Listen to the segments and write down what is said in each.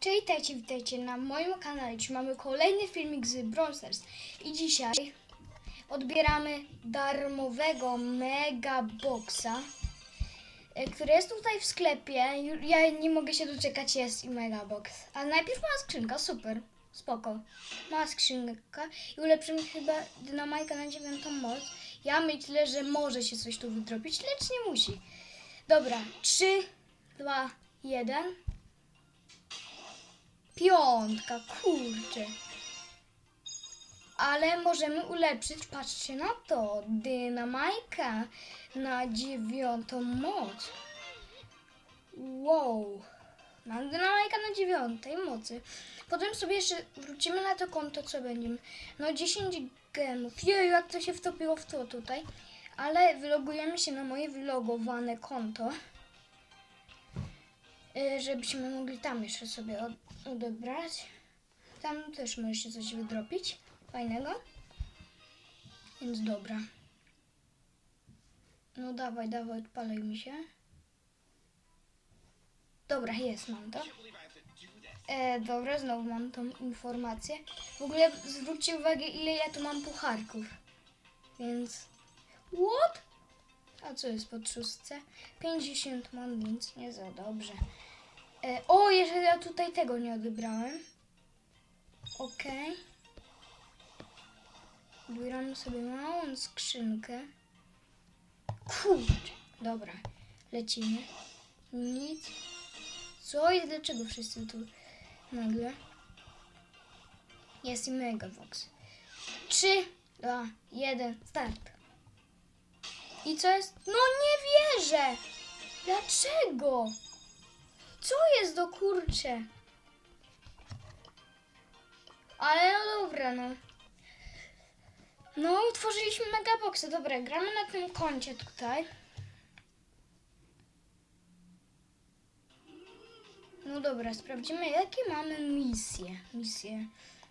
Cześć, witajcie, witajcie na moim kanale. Dziś mamy kolejny filmik z Stars. I dzisiaj odbieramy darmowego Mega Boxa, e, który jest tutaj w sklepie. Ja nie mogę się doczekać, jest i Mega Box. A najpierw mała skrzynka, super, spoko. Mała skrzynka i ulepszymy chyba dynamajka na dziewiątą moc. Ja myślę, że może się coś tu wydrobić, lecz nie musi. Dobra, 3, 2, 1. Piątka, kurczę. Ale możemy ulepszyć, patrzcie na to, dynamajka na dziewiątą moc. Wow. Mam dynamajka na dziewiątej mocy. Potem sobie jeszcze wrócimy na to konto, co będziemy. No 10 gemów. Jeju, jak to się wtopiło w to tutaj. Ale wylogujemy się na moje wylogowane konto. Y, żebyśmy mogli tam jeszcze sobie od, odebrać. Tam też może się coś wydropić fajnego. Więc dobra. No dawaj, dawaj, odpalaj mi się. Dobra, jest, mam to. E, dobra, znowu mam tą informację. W ogóle zwróćcie uwagę, ile ja tu mam pucharków. Więc... What? A co jest pod szóstce? 50 mam, więc nie za dobrze. E, o, jeszcze ja tutaj tego nie odebrałem. Okej. Odbieramy sobie małą skrzynkę. Kurczę. Dobra, lecimy. Nic. Co i dlaczego wszyscy tu nagle? Jest i Megavox. 3, 2, 1, start. I co jest? No nie wierzę! Dlaczego? Co jest do kurcze? Ale no dobra, no. No, utworzyliśmy megaboxy. Dobra, gramy na tym koncie tutaj. No dobra, sprawdzimy jakie mamy misje. Misje.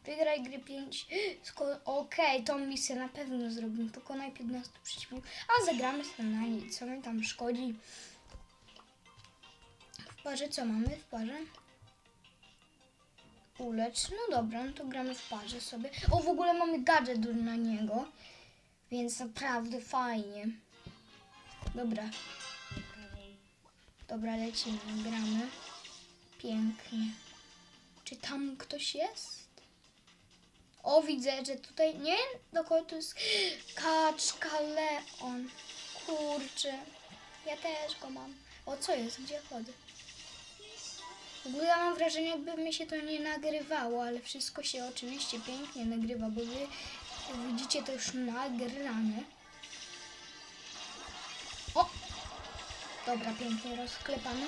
Wygraj gry 5. Okej, tą misję na pewno zrobimy. Pokonaj 15 przeciwników. A zagramy sobie na nic. Co mi tam szkodzi? Parze co mamy w parze? Ulecz. No dobra, no to gramy w parze sobie. O, w ogóle mamy gadżet na niego. Więc naprawdę fajnie. Dobra. Dobra, lecimy, gramy. Pięknie. Czy tam ktoś jest? O, widzę, że tutaj... Nie do kogo to jest... Kaczka Leon. Kurczę. Ja też go mam. O, co jest? Gdzie chodzę? Ogóle ja mam wrażenie, jakby mi się to nie nagrywało, ale wszystko się oczywiście pięknie nagrywa, bo wy widzicie to już nagrane. O! Dobra, pięknie rozklepane.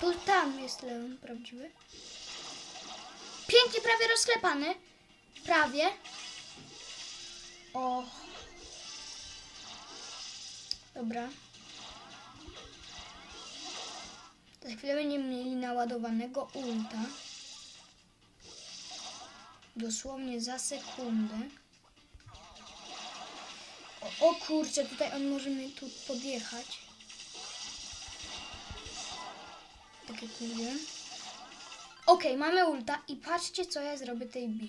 Tu tam jest Leon prawdziwy. Pięknie prawie rozklepany. Prawie. O. Dobra. Za chwilę będziemy mieli naładowanego ulta. Dosłownie za sekundę. O, o kurczę, tutaj on może mnie tu podjechać. Tak jak mówiłem. Okej, mamy ulta i patrzcie co ja zrobię tej B.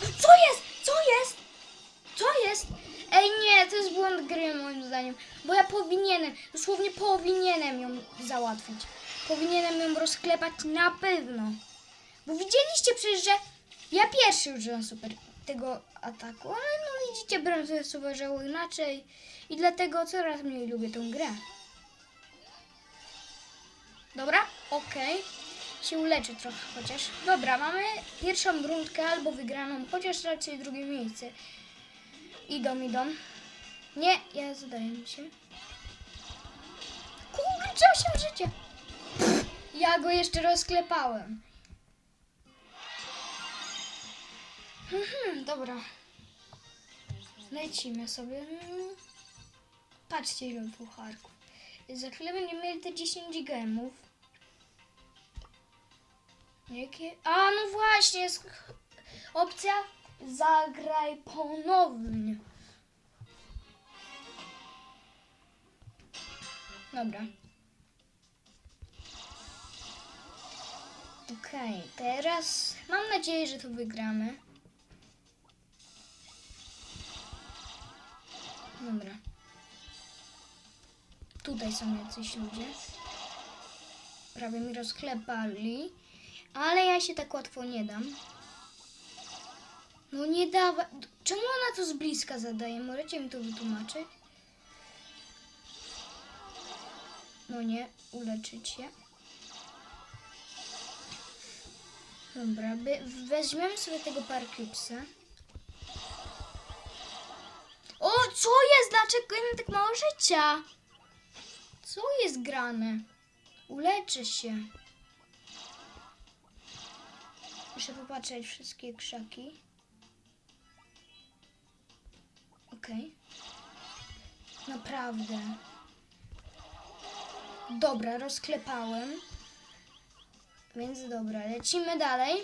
Co jest? Ej nie, to jest błąd gry moim zdaniem. Bo ja powinienem, dosłownie powinienem ją załatwić. Powinienem ją rozklepać na pewno. Bo widzieliście przecież, że ja pierwszy użyłem super tego ataku, ale no widzicie, Brązus uważał inaczej i dlatego coraz mniej lubię tą grę. Dobra, okej. Się uleczy trochę chociaż. Dobra, mamy pierwszą rundkę albo wygraną, chociaż raczej drugie miejsce. Idą, idą. Nie, ja zadaję mi się. Kurczę, życia. Pff, Ja go jeszcze rozklepałem. Mhm, dobra. Lecimy sobie. Patrzcie ile pucharków. Za chwilę będziemy mieli te 10 gemów. Jakie? A no właśnie, jest opcja zagraj ponownie. Dobra. Okej, teraz mam nadzieję, że to wygramy. Dobra. Tutaj są jacyś ludzie. Prawie mi rozklepali. Ale ja się tak łatwo nie dam. No nie dawa... Czemu ona to z bliska zadaje? Możecie mi to wytłumaczyć? No nie, uleczyć się. Dobra, by, weźmiemy sobie tego Parcupsa. O, co jest? Dlaczego ja tak mało życia? Co jest grane? Uleczę się. Muszę popatrzeć wszystkie krzaki. Okej. Naprawdę. Dobra, rozklepałem. Więc dobra, lecimy dalej.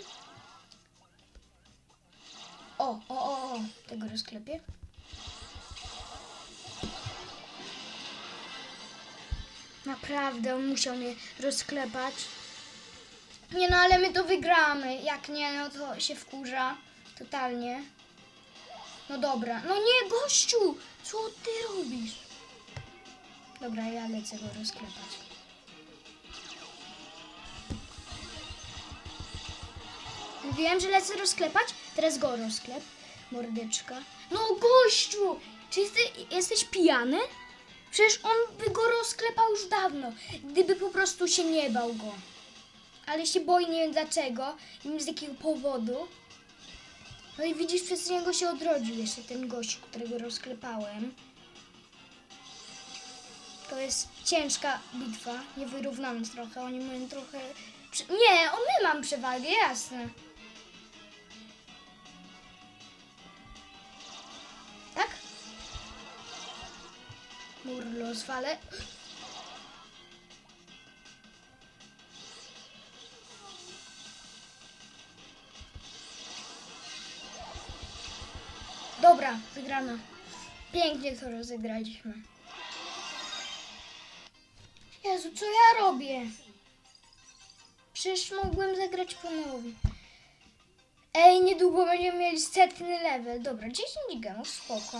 O, o, o, o, tego rozklepię. Naprawdę, musiał mnie rozklepać. Nie no, ale my to wygramy. Jak nie, no to się wkurza. Totalnie. No dobra. No nie, gościu! Co ty robisz? Dobra, ja lecę go rozklepać. Mówiłem, że lecę rozklepać, teraz go rozklep. Mordeczka. No gościu! Czy jesteś, jesteś pijany? Przecież on by go rozklepał już dawno, gdyby po prostu się nie bał go. Ale się boi, nie wiem dlaczego, nie wiem z jakiego powodu. No i widzisz, przez niego się odrodził jeszcze ten gość, którego rozklepałem. To jest ciężka bitwa, niewyrównana trochę. Oni mają trochę. Nie, on my mam przewagę, jasne. Tak? Mur rozwalę. Dobra, wygrana. Pięknie to rozegraliśmy. Jezu, co ja robię? Przecież mogłem zagrać ponownie. Ej, niedługo będziemy mieli setny level. Dobra, 10 gigamów, spoko.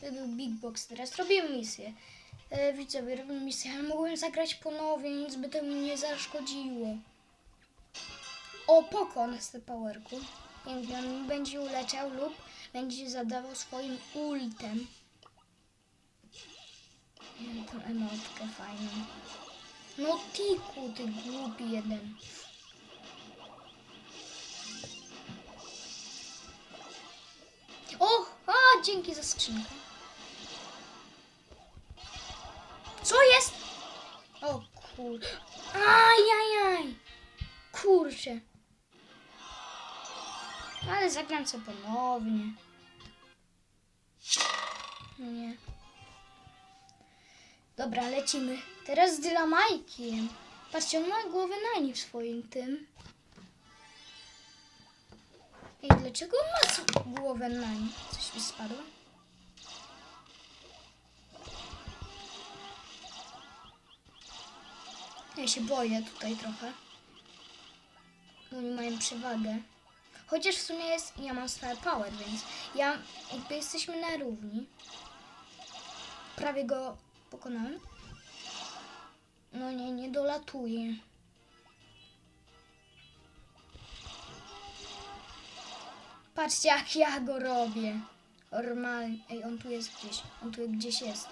To był Big Box teraz. Robimy misję. E, widzowie, robimy misję, ale mogłem zagrać ponownie, nic by to mi nie zaszkodziło. O, pokon z powerku. Pięknie, on będzie uleciał lub będzie zadawał swoim ultem. Tą emotkę fajną. No Tiku, ty głupi jeden. O! A, dzięki za skrzynkę. Co jest? O kur... Ajajaj! Kurczę. Ale zagram sobie ponownie. No nie. Dobra, lecimy. Teraz z Dylamajkiem. Patrzcie, on ma głowę Nani w swoim tym. Ej, dlaczego on ma głowę Nani? Coś mi spadło? Ja się boję tutaj trochę. Oni mają przewagę. Chociaż w sumie jest, ja mam Star Power, więc ja jakby jesteśmy na równi. Prawie go pokonałem. No nie, nie dolatuje. Patrzcie jak ja go robię. Normalnie. Ej, on tu jest gdzieś. On tu gdzieś jest.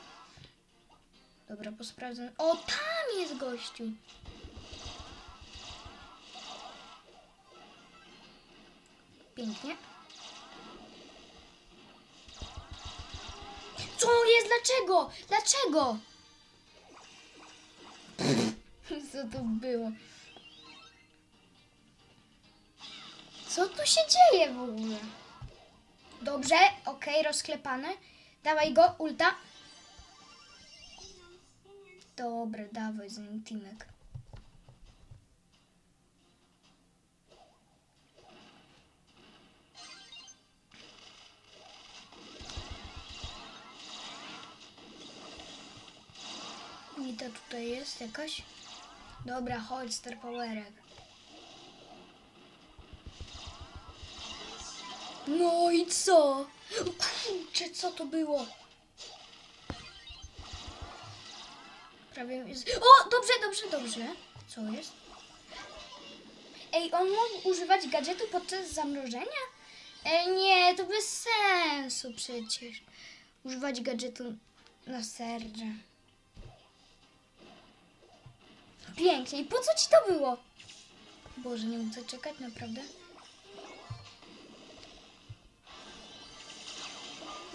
Dobra, posprawdzę. O, tam jest gościu. Pięknie. Co jest? Dlaczego? Dlaczego? Co to było? Co tu się dzieje w ogóle? Dobrze, okej, rozklepane. Dawaj go, ulta. Dobra, dawaj z nim. Gilda tutaj jest jakaś? Dobra, chodź, Star Powerek. No i co? Kurczę, co to było? Prawie jest... O, dobrze, dobrze, dobrze. Co jest? Ej, on mógł używać gadżetu podczas zamrożenia? Ej, nie, to bez sensu przecież. Używać gadżetu na serze. Pięknie. I po co ci to było? Boże, nie mogę czekać, naprawdę?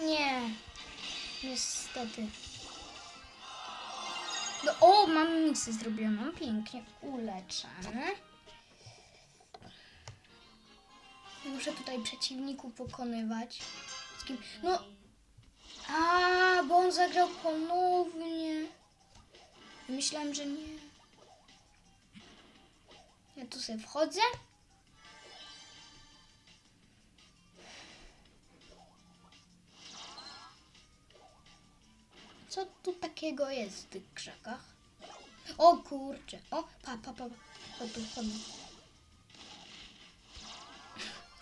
Nie. Niestety. No, o, mam misję zrobioną. Pięknie. Uleczamy. Muszę tutaj przeciwników pokonywać. Z kim? No. A, bo on zagrał ponownie. Myślałem, że nie. Ja tu sobie wchodzę. Co tu takiego jest w tych krzakach? O kurczę. O, pa, pa, pa. Chodź chodź.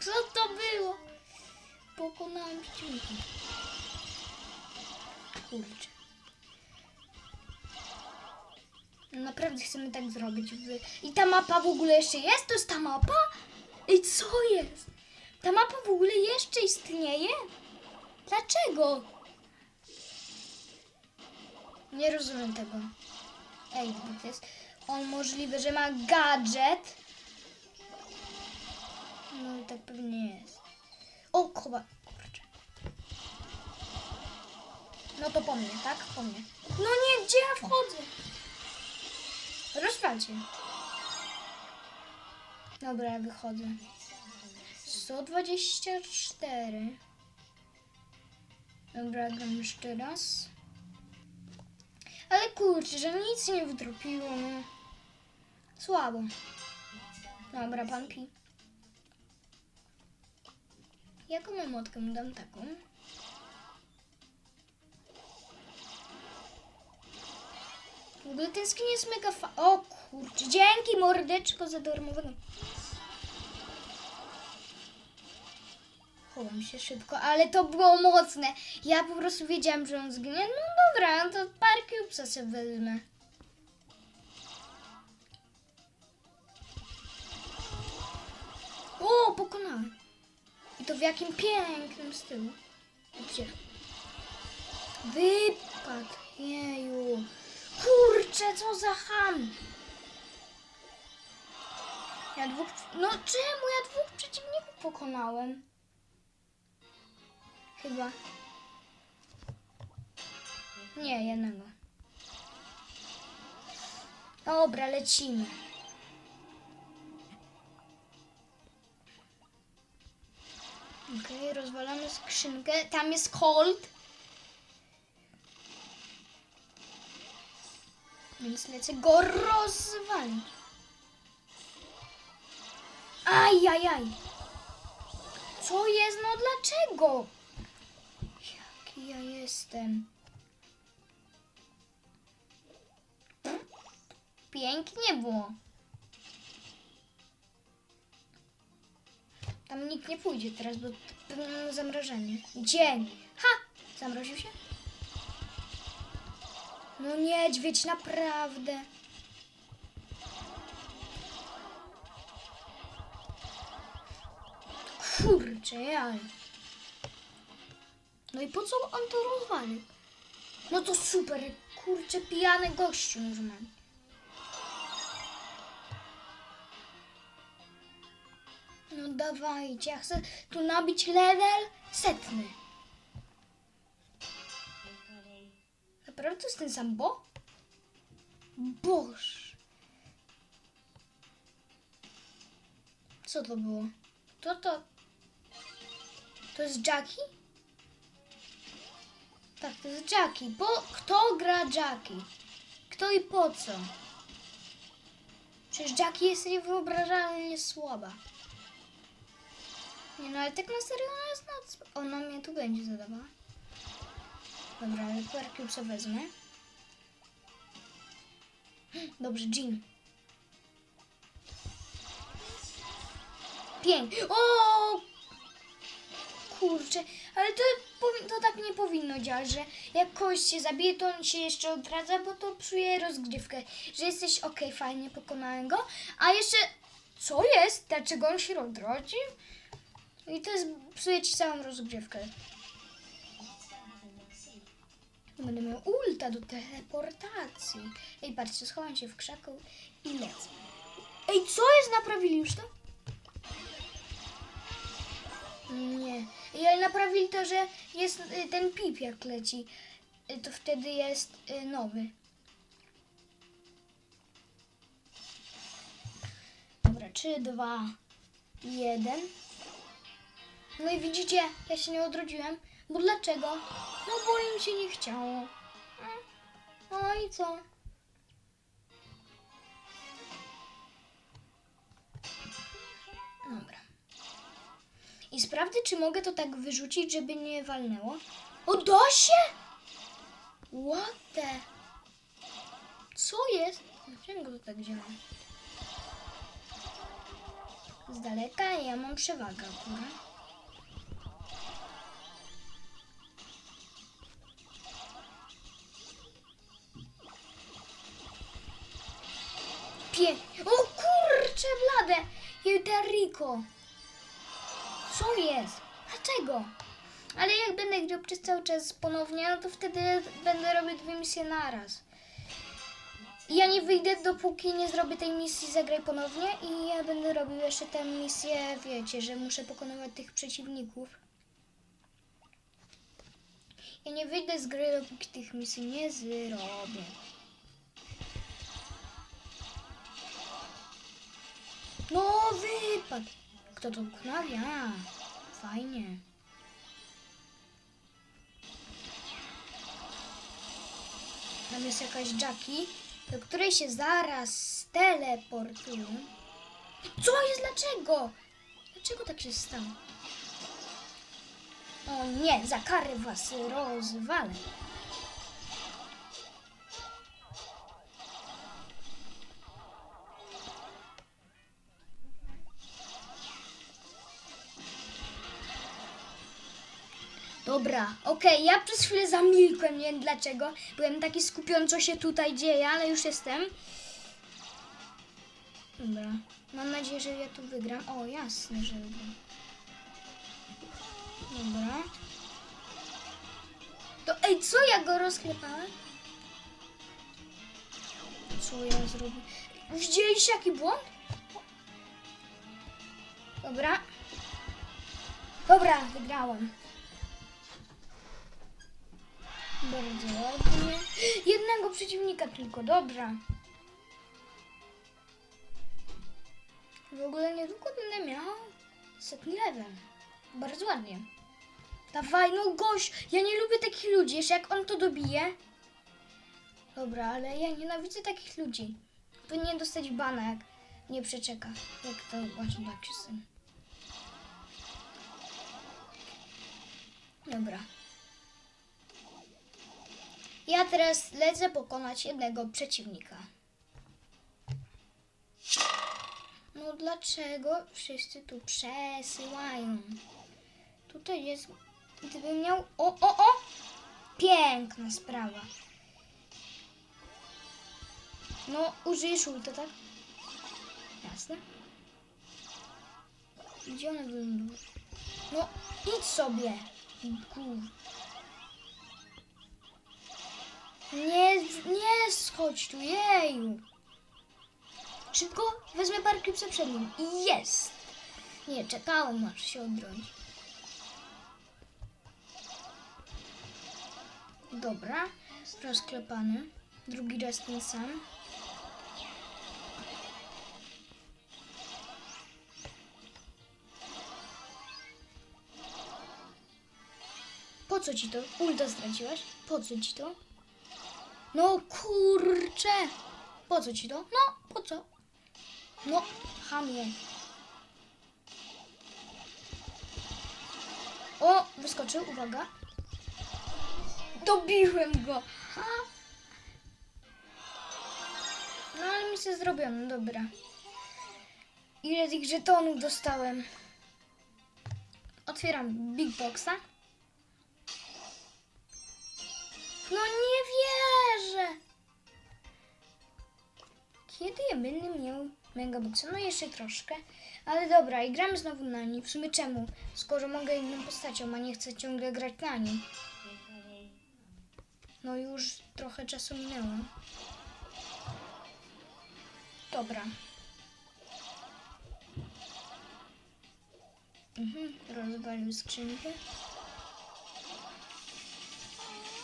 Co to było? Pokonałem przeciwnika. Kurczę. Naprawdę chcemy tak zrobić. I ta mapa w ogóle jeszcze jest? To jest ta mapa? I co jest? Ta mapa w ogóle jeszcze istnieje? Dlaczego? Nie rozumiem tego. Ej, to jest on możliwe, że ma gadżet. No i tak pewnie jest. O, koba. Kurczę. No to po mnie, tak? Po mnie. No nie, gdzie ja wchodzę? Rozwalcie. Dobra, ja wychodzę. 124. Dobra, gram jeszcze raz. Ale kurczę, że nic nie wytropiło. No. Słabo. Dobra, pan pi. Jaką emotkę mu dam taką? Ogóle ten skin jest mega fa... O kurczę, dzięki mordeczko za darmowego. Chowam się szybko, ale to było mocne. Ja po prostu wiedziałam, że on zginie. No dobra, no to parę cubesa sobie wezmę. O, pokonałem. I to w jakim pięknym stylu. Gdzie? Wypadł. Jeju. Kurczę, co za ham. Ja dwóch... No czemu ja dwóch przeciwników pokonałem? Chyba. Nie, jednego. Dobra, lecimy. Okej, rozwalamy skrzynkę. Tam jest Colt. Więc lecę go rozwalić. Ajajaj. Co jest? No dlaczego? Jaki ja jestem? Pięknie było. Tam nikt nie pójdzie teraz, bo pewnie zamrożenie. Dzień. Ha! Zamroził się? No niedźwiedź, naprawdę. Kurczę, jaj. No i po co on to rozwalił? No to super, kurczę, pijany gościu już mam. No dawajcie, ja chcę tu nabić level setny. Naprawdę to jest ten sam bo? Boż. Co to było? To to... To jest Jackie? Tak, to jest Jackie. Bo kto gra Jackie? Kto i po co? Przecież Jackie jest niewyobrażalnie słaba. Nie no, ale tak na serio ona jest noc. Ona mnie tu będzie zadawała. Dobra, ale Quercube sobie wezmę. Dobrze, Jean. Pięknie. O! Kurczę, ale to, to tak nie powinno działać, że jak kogoś się zabije, to on się jeszcze odradza, bo to psuje rozgrywkę. Że jesteś okej, fajnie, pokonałem go, a jeszcze co jest? Dlaczego on się odrodzi? I to jest, psuje ci całą rozgrywkę. Będę miał ulta do teleportacji. Ej, patrzcie, schowam się w krzaku i lecę. Ej, co jest? Naprawili już to? Nie. Ej, ale naprawili to, że jest y, ten pip jak leci. Y, To wtedy jest y, nowy. Dobra, 3, 2, 1. No i widzicie, ja się nie odrodziłem. Bo dlaczego? No bo im się nie chciało. No i co? Dobra. I sprawdzę, czy mogę to tak wyrzucić, żeby nie walnęło. O, da się? What the? Co jest? Dlaczego to tak działa? Z daleka ja mam przewagę akurat. Pie... O kurcze blade! Jeteriko! Co jest? Dlaczego? Ale jak będę grał przez cały czas ponownie, no to wtedy będę robił dwie misje naraz. Ja nie wyjdę, dopóki nie zrobię tej misji Zagraj ponownie i ja będę robił jeszcze tę misję, wiecie, że muszę pokonywać tych przeciwników. Ja nie wyjdę z gry, dopóki tych misji nie zrobię. No wypadł. Kto to knawia? Fajnie. Tam jest jakaś Jackie, do której się zaraz teleportuję. Co jest? Dlaczego? Dlaczego tak się stało? O nie, za karę was rozwalę. Dobra, okej, ja przez chwilę zamilkłem, nie wiem dlaczego. Byłem taki skupiony, co się tutaj dzieje, ale już jestem. Dobra, mam nadzieję, że ja tu wygram. O, jasne, że wygram. Dobra. To, ej, co ja go rozklepałem? Co ja zrobię? Widzieliście jaki błąd? Dobra. Dobra, wygrałem. Bardzo ładnie. Jednego przeciwnika tylko, dobra. W ogóle niedługo będę miał setny level. Bardzo ładnie. Dawaj, no gość, ja nie lubię takich ludzi, jeszcze jak on to dobije. Dobra, ale ja nienawidzę takich ludzi. Powinien dostać bana, jak nie przeczeka. Jak to właśnie tak się stanie. Dobra. Ja teraz lecę pokonać jednego przeciwnika. No dlaczego wszyscy tu przesyłają? Tutaj jest... Gdybym miał... O, o, o! Piękna sprawa. No, użyjesz ulta, tak? Jasne. Gdzie one wylądują? No, idź sobie. Kur... Nie, nie schodź tu, jeju. Szybko wezmę parkipsa przed nim. Jest. Nie, czekałem aż się odrodzi. Dobra, rozklepany. Drugi raz ten sam. Po co ci to? Ulta straciłaś? Po co ci to? No kurczę! Po co ci to? No, po co? No, chamie. O, wyskoczył, uwaga. Dobiłem go. Ha. No misja zrobiona, dobra. Ile tych żetonów dostałem? Otwieram Big Boxa. No nie wierzę! Kiedy ja będę miał Megaboxa? No jeszcze troszkę. Ale dobra, i gramy znowu na niej. W sumie czemu? Skoro mogę inną postacią, a nie chcę ciągle grać na niej. No już trochę czasu minęło. Dobra. Mhm, rozwalił skrzynkę.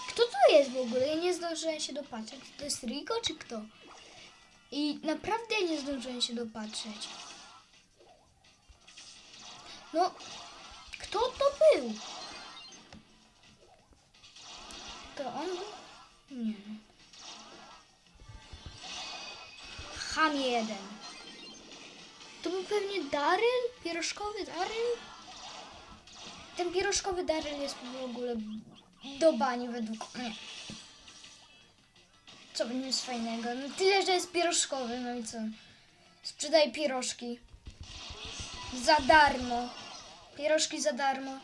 Kto to jest w ogóle? Ja nie zdążyłem się dopatrzeć. To jest Rico czy kto? I naprawdę nie zdążyłem się dopatrzeć. No, kto to był? To on był? Nie. Ham jeden. To był pewnie Daryl? Pierożkowy Daryl? Ten pierożkowy Daryl jest w ogóle do bani według mnie. Co nim jest fajnego? No tyle, że jest pierożkowy, no i co? Sprzedaj pierożki. Za darmo. Pierożki za darmo.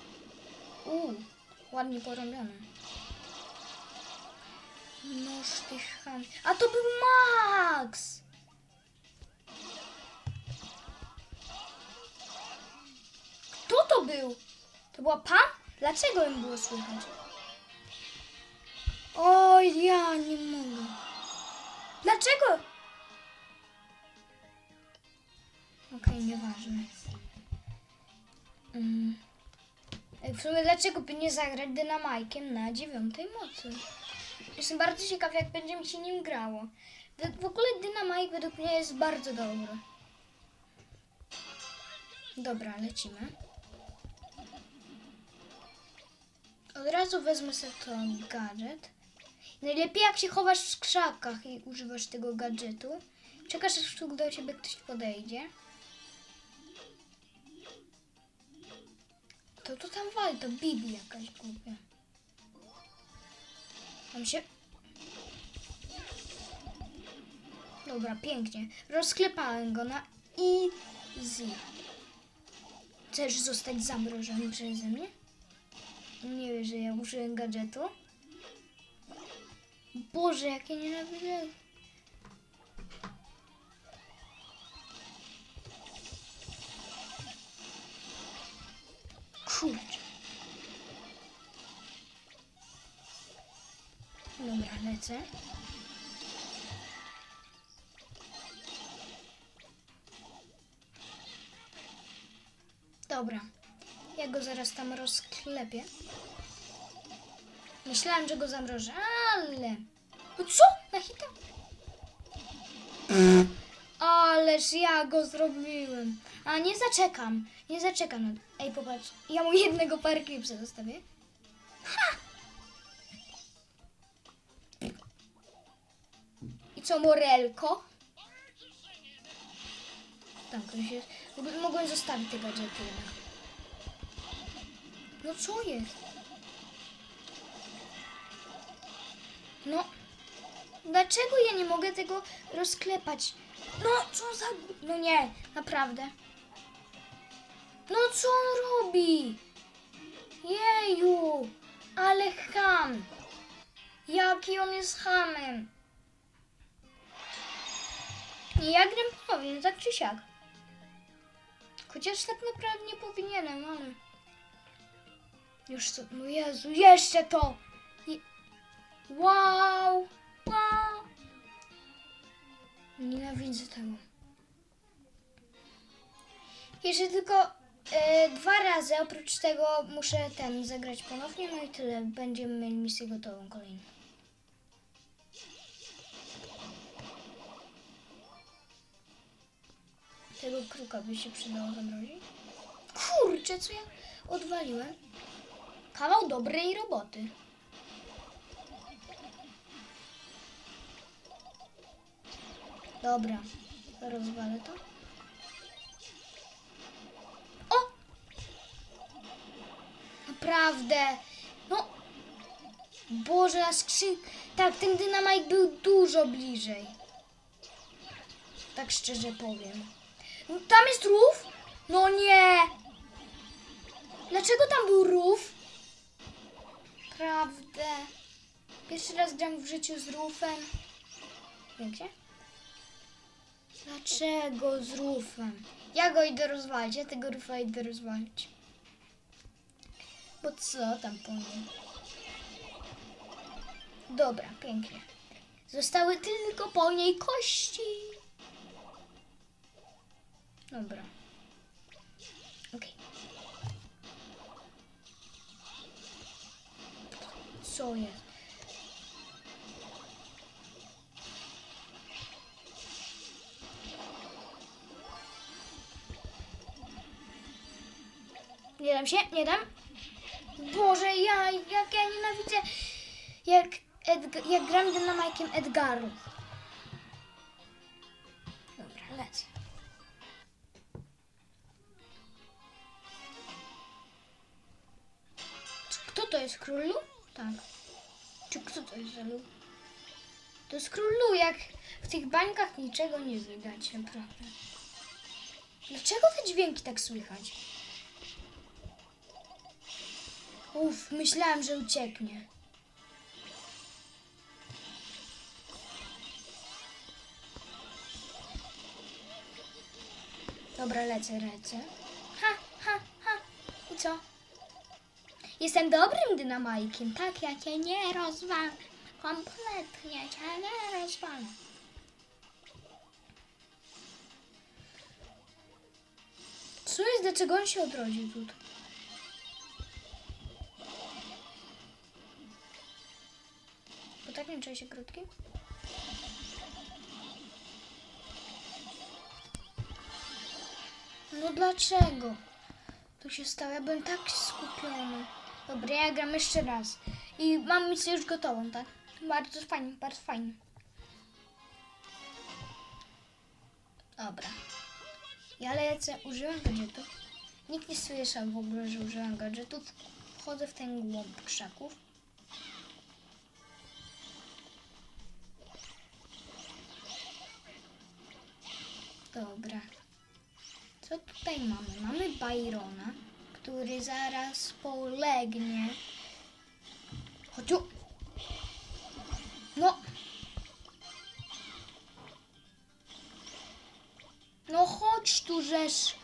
Uuu, ładnie porobione. Noż ty ham. A to był Max! Kto to był? To była pan? Dlaczego ją było słychać? Oj, ja nie mogę. Dlaczego? Okej, nieważne. Mm. Ej, W sumie dlaczego by nie zagrać dynamajkiem na dziewiątej mocy? Jestem bardzo ciekaw, jak będzie mi się nim grało. W- ogóle dynamajk według mnie jest bardzo dobry. Dobra, lecimy. Od razu wezmę sobie to gadżet. Najlepiej jak się chowasz w krzakach i używasz tego gadżetu. Czekasz aż tu do ciebie ktoś podejdzie. To to tam wali, to Bibi jakaś głupia. Tam się... Dobra, pięknie. Rozklepałem go na easy. Chcesz zostać zamrożony przeze mnie? Nie wiesz, że ja użyłem gadżetu? Boże, jakie nienawidzę. Kurczę. Dobra, lecę. Dobra. Ja go zaraz tam rozklepię. Myślałem, że go zamrożę, ale... No co? Na hita? Ależ ja go zrobiłem. A nie zaczekam. Nie zaczekam. Ej, popatrz. Ja mu jednego parklipsa zostawię. Ha! I co, Morelko? Tam ktoś jest. W ogóle Mogłem zostawić te gadżety. No co jest? No. Dlaczego ja nie mogę tego rozklepać? No, co za... No nie, naprawdę. No co on robi? Jeju, ale ham. Jaki on jest hamem. Nie, ja gram ponownie, no tak czy siak. Chociaż tak naprawdę nie powinienem, ale... Już co... No Jezu, jeszcze to! Wow! Wow! Nienawidzę tego. Jeszcze tylko e, dwa razy, oprócz tego muszę ten zagrać ponownie, no i tyle. Będziemy mieli misję gotową kolejną. Tego kruka by się przydało zamrozić. Kurczę, co ja odwaliłem? Kawał dobrej roboty. Dobra, rozwalę to. O! Naprawdę. No. Boże, na skrzyn... Tak, ten dynamajk był dużo bliżej. Tak szczerze powiem. No, Tam jest rów? No nie! Dlaczego tam był rów? Prawdę. Pierwszy raz gram w życiu z rufem. Wiecie? Dlaczego z rufem? Ja go idę rozwalić, ja tego rufa idę rozwalić. Bo co tam po? Dobra, pięknie. Zostały tylko po niej kości. Dobra. Okej. Co jest? Nie dam się, nie dam. Boże, ja, jak ja nienawidzę, jak, Edg- jak gram dynamajkiem Edgaru. Dobra, lecę. Kto to jest król Lu? Tak. Czy kto to jest za Lu? To jest król Lu, jak w tych bańkach niczego nie widać, naprawdę. Dlaczego te dźwięki tak słychać? Uff, myślałam, że ucieknie. Dobra, lecę, lecę. Ha, ha, ha. I co? Jestem dobrym dynamajkiem, tak? Ja cię nie rozwalam. Kompletnie cię nie rozwalam. Co jest? Dlaczego on się odrodził tutaj? Bo tak nie czuję się krótki? No dlaczego? To się stało, ja byłem tak skupiony. Dobra, ja gram jeszcze raz. I mam misję już gotową, tak? Bardzo fajnie, bardzo fajnie. Dobra. Ja lecę, używam gadżetów. Nikt nie słyszał w ogóle, że używam gadżetów. Wchodzę w ten głąb krzaków. Dobra. Co tutaj mamy? Mamy Byrona, który zaraz polegnie. Chodź tu. No. No chodź tu, żeż.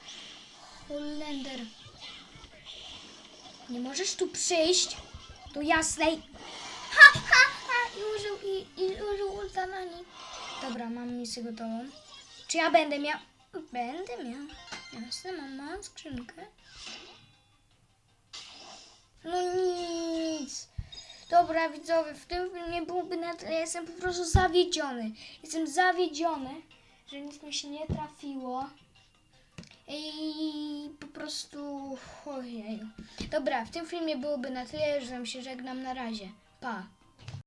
Holender. Nie możesz tu przyjść do jasnej. Ha, ha, ha. I użył, i, i użył ulta na nich. Dobra, mam misję gotową. Czy ja będę miał... Będę miał. Jasne, mam małą skrzynkę. No nic. Dobra, widzowie, w tym filmie byłby na tyle. Jestem po prostu zawiedziony. Jestem zawiedziony, że nic mi się nie trafiło. I po prostu... Ojej. Dobra, w tym filmie byłoby na tyle, że się żegnam na razie. Pa.